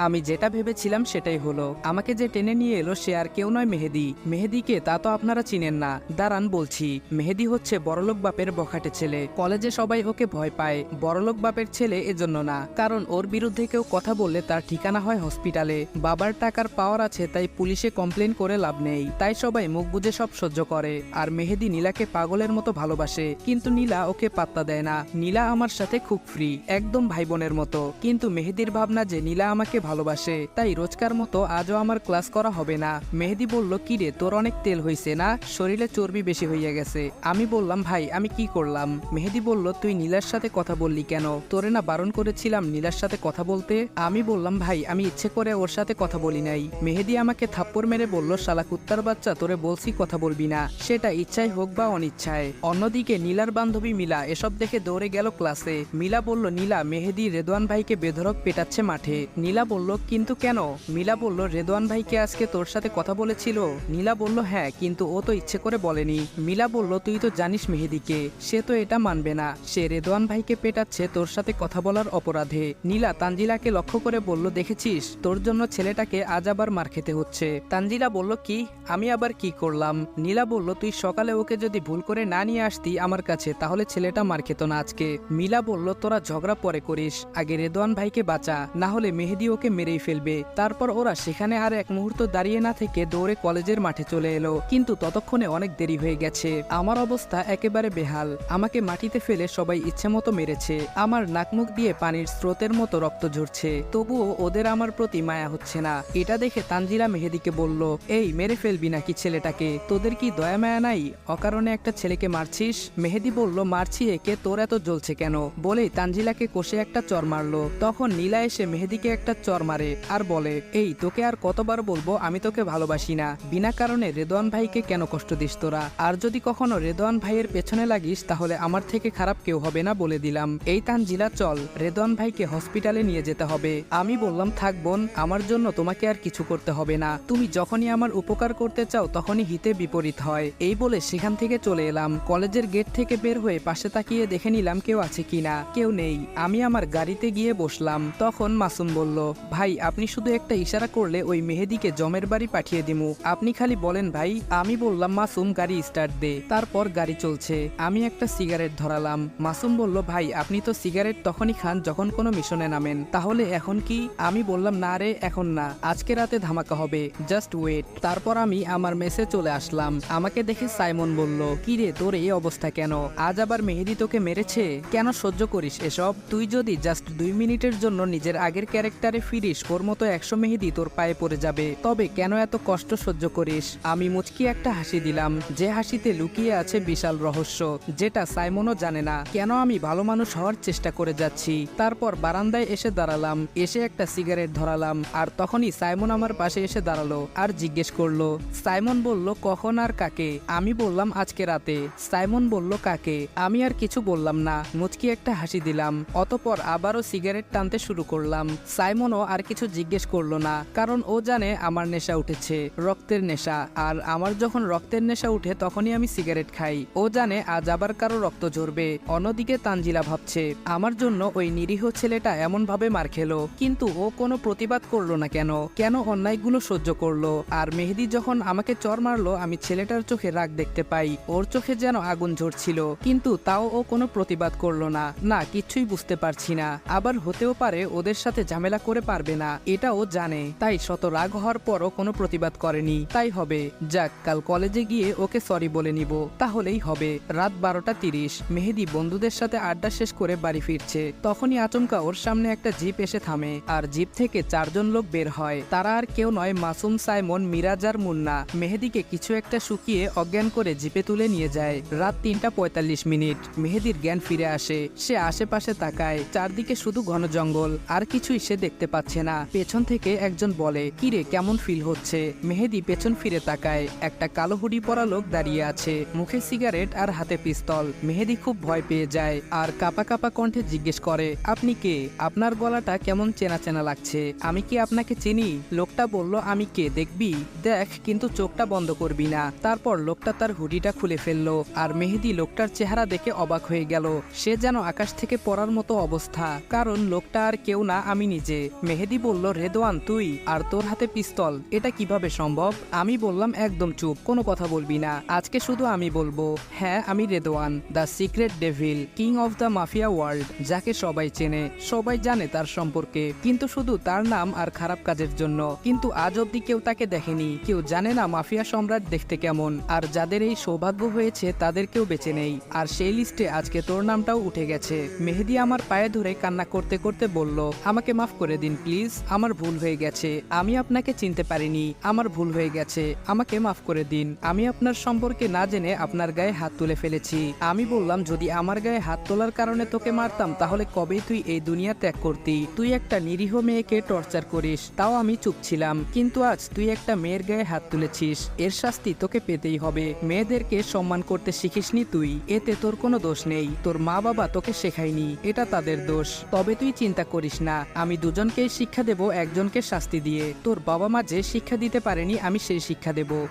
আমি যেটা ভেবেছিলাম সেটাই হলো, আমাকে যে টেনে নিয়ে এলো সে আর কেউ নয় মেহেদি। মেহেদিকে তা তো আপনারা চিনেন না। দাঁড়ান বলছি, মেহেদি হচ্ছে বড়লোক বাপের বখাটে ছেলে। কলেজে সবাই ওকে ভয় পায়। বড়লোক বাপের ছেলে এজন্য না। কারণ ওর বিরুদ্ধে কেউ কথা বললে তার ঠিকানা হয় হসপিটালে। বাবার টাকার পাওয়ার আছে, তাই পুলিশে কমপ্লেন করে লাভ নেই। তাই সবাই মুখ বুঝে সব সহ্য করে। আর মেহেদি নীলাকে পাগলের মতো ভালোবাসে। কিন্তু নীলা ওকে পাত্তা দেয় না। নীলা আমার সাথে খুব ফ্রি একদম ভাই বোনের মতো। কিন্তু মেহেদির ভাবনা যে নীলা আমাকে ভালোবাসে, তাই রোজকার মতো আজও আমার ক্লাস করা হবে না। মেহেদি বলল, কি রে, তোর অনেক তেল হইছে না? শরীরে চর্বি বেশি হইয়া গেছে। আমি বললাম, ভাই, আমি কি করলাম? মেহেদি বলল, তুই নীলার সাথে কথা বললি কেন? তোরে না বারণ করেছিলাম নীলার সাথে কথা বলতে? আমি বললাম, ভাই, আমি ইচ্ছে করে ওর সাথে কথা বলি নাই। মেহেদি আমাকে থাপ্পড় মেরে বলল, শালা কুত্তার বাচ্চা, তোরে বলছি কথা বলবি না। সেটা ইচ্ছায় হোক বা অনিচ্ছায়। অন্যদিকে নীলার বান্ধবী মিলা এসব দেখে দৌড়ে গেল ক্লাসে। মিলা বলল, নীলা, মেহেদি রেদওয়ান ভাইকে বেধরক পেটাচ্ছে মাঠে। নীলা বলল, কিন্তু কেন? মিলা বলল রেদওয়ান ভাইকে আজকে তোর সাথে কথা বলেছিল। নীলা বলল হ্যাঁ কিন্তু ও তো ইচ্ছে করে বলেনি। মিলা বলল, তুই তো জানিস মেহেদিকে, সে তো এটা মানবে না। সে রেদওয়ান ভাইকে পেটাচ্ছে তোর সাথে কথা বলার অপরাধে। নীলা তানজিলাকে লক্ষ্য করে বলল, দেখেছিস, তোর জন্য ছেলেটাকে আজ আবার মার খেতে হচ্ছে। তানজিলা বলল, কি? আমি আবার কি করলাম? নীলা বলল, তুই সকালে ওকে যদি ভুল করে না নিয়ে আসতি আমার কাছে, তাহলে ছেলেটা মার খেত না আজকে। মিলা বলল, তোরা ঝগড়া পরে করিস, আগে রেদওয়ান ভাইকে বাঁচা, না হলে মেহেদি ওকে মেরেই ফেলবে। তারপর ওরা সেখানে আর এক মুহূর্ত দাঁড়িয়ে না থেকে দৌড়ে কলেজের মাঠে চলে এলো। কিন্তু ততক্ষণে অনেক দেরি হয়ে গেছে। আমার অবস্থা একেবারে বেহাল। আমাকে মাটিতে ফেলে সবাই ইচ্ছে মতো মেরেছে। আমার নাকমুখ দিয়ে পানির স্রোতের মতো রক্ত ঝরছে। তবুও ওদের আমার প্রতি মায়া হচ্ছে না। এটা দেখে তানজিলা মেহেদিকে বলল, এই, মেরে ফেলবি নাকি ছেলেটাকে? তোদের কি দয়া মায়া নাই? অকারণে একটা ছেলেকে মারছিস? মেহেদি বলল, মারছি একে, তোর এত জ্বলছে কেন? বলেই তানজিলাকে কষে একটা চর মারলো। তখন নীলা এসে মেহেদিকে একটা চর মারে আর বলে, এই, তোকে আর কতবার বলব আমি তোকে ভালোবাসি না। বিনা কারণে রেদওয়ান ভাইকে কেন কষ্ট দিস তোরা? আর যদি কখনো রেদওয়ান ভাইয়ের পেছনে লাগিস, তাহলে আমার থেকে খারাপ কেউ হবে না বলে দিলাম। এই তানজিলা, চল রেদওয়ান ভাইকে হসপিটালে নিয়ে যেতে হবে। আমি বললাম, থাক বোন, আমার জন্য তোমাকে আর কিছু করতে হবে না। তুমি যখনই আমার উপকার করতে চাও, তখনই হিতে বিপরীত হয়। এই বলে সেখান থেকে চলে এলাম। কলেজের গেট থেকে বের হয়ে পাশে তাকিয়ে দেখে নিলাম কেউ আছে কিনা। কেউ নেই। আমি আমার গাড়িতে গিয়ে বসলাম। তখন মাসুম বলল ভাই, আপনি শুধু একটা ইশারা করলে ওই মেহেদিকে জমের বাড়ি পাঠিয়ে দিমু। আপনি খালি বলেন, ভাই, আমি বললাম মাসুম গাড়ি স্টার্ট দে, তারপর গাড়ি চলছে। আমি একটা সিগারেট ধরালাম। মাসুম বলল, ভাই, আপনি তো সিগারেট তখনই খান যখন কোনো মিশনে নামেন। তাহলে এখন কি? আমি বললাম, না রে, এখন না। আজকে রাতে ধামাকা হবে। Just wait. তারপর আমি আমার মেসে চলে আসলাম। আমাকে দেখে সাইমন বলল, কি রে, তোর এই অবস্থা কেন? আজ আবার মেহেদি তোকে মেরেছে? কেন সহ্য করিস এসব? তুই যদি জাস্ট দুই মিনিটের জন্য নিজের আগের ক্যারেক্টারে ফিরিস, ওর মতো একশো মেহেদি তোর পায়ে পড়ে যাবে। তবে কেন এত কষ্ট সহ্য করিস? আমি মুচকি একটা হাসি দিলাম। যে হাসিতে লুকিয়ে আছে বিশাল রহস্য, যেটা সাইমনও জানে না। কেন আমি ভালো মানুষ হওয়ার চেষ্টা করে যাচ্ছি? তারপর বারান্দায় এসে দাঁড়ালাম। এসে একটা সিগারেট ধরালাম। আর তখনই সাইমন আমার পাশে এসে দাঁড়াল আর জিজ্ঞেস করল, সাইমন বলল কখন আর কাকে? আমি বললাম, আজকে রাতে। সাইমন বলল, কাকে? আমি আর কিছু বললাম না। মুচকি একটা হাসি দিলাম। অতপর আবারও সিগারেট টানতে শুরু করলাম। সাইমনও আর কিছু জিজ্ঞেস করল না, কারণ ও জানে আমার নেশা উঠেছে, রক্তের নেশা। আর আমার যখন রক্তের নেশা উঠে তখনই আমি সিগারেট খাই। ও জানে আজ আবার কারও রক্ত ঝরবে। অন্যদিকে তানজিলা ভাবছে, আমার জন্য ওই নিরীহ ছেলেটা এমন ভাবে মার খেলো, কিন্তু ও কোনো প্রতিবাদ করল না কেন? কেন অন্যায়গুলো সহ্য করল? আর মেহেদি যখন আমাকে চর মারলো, আমি ছেলেটার চোখে রাগ দেখতে পাই। ওর চোখে যেন আগুন ঝরছিল, কিন্তু তাও ও কোনো প্রতিবাদ করল না। না কিছুই বুঝতে পারছি না। আবার হতেও পারে ওদের সাথে ঝামেলা করে পারবে না, এটাও জানে। তাই শত রাগ হওয়ার পরও কোনো প্রতিবাদ করেনি। তাই হবে। যাক, কাল কলেজে গিয়ে ওকে সরি বলে নিব। তাহলেই হবে। রাত বারোটা তিরিশ। মেহেদি বন্ধুদের সাথে আড্ডা শেষ করে বাড়ি ফিরছে। তখনই আচমকা ওর সামনে একটা জিপ এসে থামে। আর জিপ থেকে চারজন লোক বের হয়। তারা আর কেউ নয়, মাসুম, সাইমন, মিরাজ আর মুন্না। মেহেদিকে কিছু একটা শুকিয়ে অজ্ঞান করে জিপে তুলে নিয়ে যায়। রাত তিনটা পঁয়তাল্লিশ মিনিট। মেহেদির জ্ঞান ফিরে আসে। সে আশেপাশে তাকায়। চারদিকে শুধু ঘন জঙ্গল। আর কিছুই সে দেখতে পাচ্ছে না। পেছন থেকে একজন বলে কিরে কেমন ফিল হচ্ছে? মেহেদি পেছন ফিরে তাকায়। একটা কালো হুডি পরা লোক দাঁড়িয়ে আছে, মুখে সিগারেট আর হাতে পিস্তল মেহেদি খুব ভয় পেয়ে যায় আর কাপা কাপা কণ্ঠে জিজ্ঞেস করে, আপনি কে? আপনার গলাটা কেমন চেনা চেনা লাগছে? আমি কি আপনাকে চিনি? লোকটা বলল, আমি কে? দেখবি? দেখ, কিন্তু চোখটা বন্ধ করবি না। তারপর লোকটা তার হুডিটা খুলে ফেলল আর মেহেদি লোকটার চেহারা দেখে অবাক হয়ে গেল। সে যেন আকাশ থেকে পড়ার মতো অবস্থা, কারণ লোকটা আর কেউ না, আমি নিজে। মেহেদি বলল রেদওয়ান তুই আর তোর হাতে পিস্তল, এটা কীভাবে সম্ভব? আমি বললাম, একদম চুপ, কোনো কথা বলবি না, আজকে শুধু আমি বলব হ্যাঁ আমি Redwan the secret devil, king of the mafia world, যাকে সবাই চেনে, সবাই জানে তার সম্পর্কে, কিন্তু শুধু তার নাম আর খারাপ কাজের জন্য, কিন্তু আজ অব্দি কেউ তাকে দেখেনি, কেউ জানে না মাফিয়া সম্রাট দেখতে কেমন, আর যাদের এই সৌভাগ্য হয়েছে তাদেরকেও বেঁচে নেই, আর সেই লিস্টে আজকে তোর নামটাও উঠে গেছে। মেহেদি আমার পায়ে ধরে কান্না করতে করতে বলল, আমাকে মাফ করে দিন প্লিজ আমার ভুল হয়ে গেছে। আমি আপনাকে চিনতে পারিনি। আমার ভুল হয়ে গেছে। আমাকে মাফ করে দিন। আমি আপনার সম্পর্কে না জেনে আপনার গায়ে হাত তুলে ফেলেছি। আমি বললাম, যদি আমার গায়ে হাত তোলার কারণে তোকে মারতাম, তাহলে কবেই তুই এই দুনিয়া ত্যাগ করতি? তুই একটা নিরীহ মেয়েকে টর্চার করিস। তাও আমি চুপ ছিলাম। কিন্তু আজ তুই একটা মেয়ের গায়ে হাত তুলেছিস। এর শাস্তি তোকে পেতেই হবে। মেয়েদেরকে সম্মান করতে শিখিসনি তুই। এতে তোর কোনো দোষ নেই। তোর মা বাবা তোকে শেখায়নি। এটা তাদের দোষ। তবে তুই চিন্তা করিস না। আমি দুজনকেই শিক্ষা দেব, একজনকে শাস্তি দিয়ে। তোর বাবা মা যে শিক্ষা দিতে পারেনি, আমি সেই শিক্ষা দেব।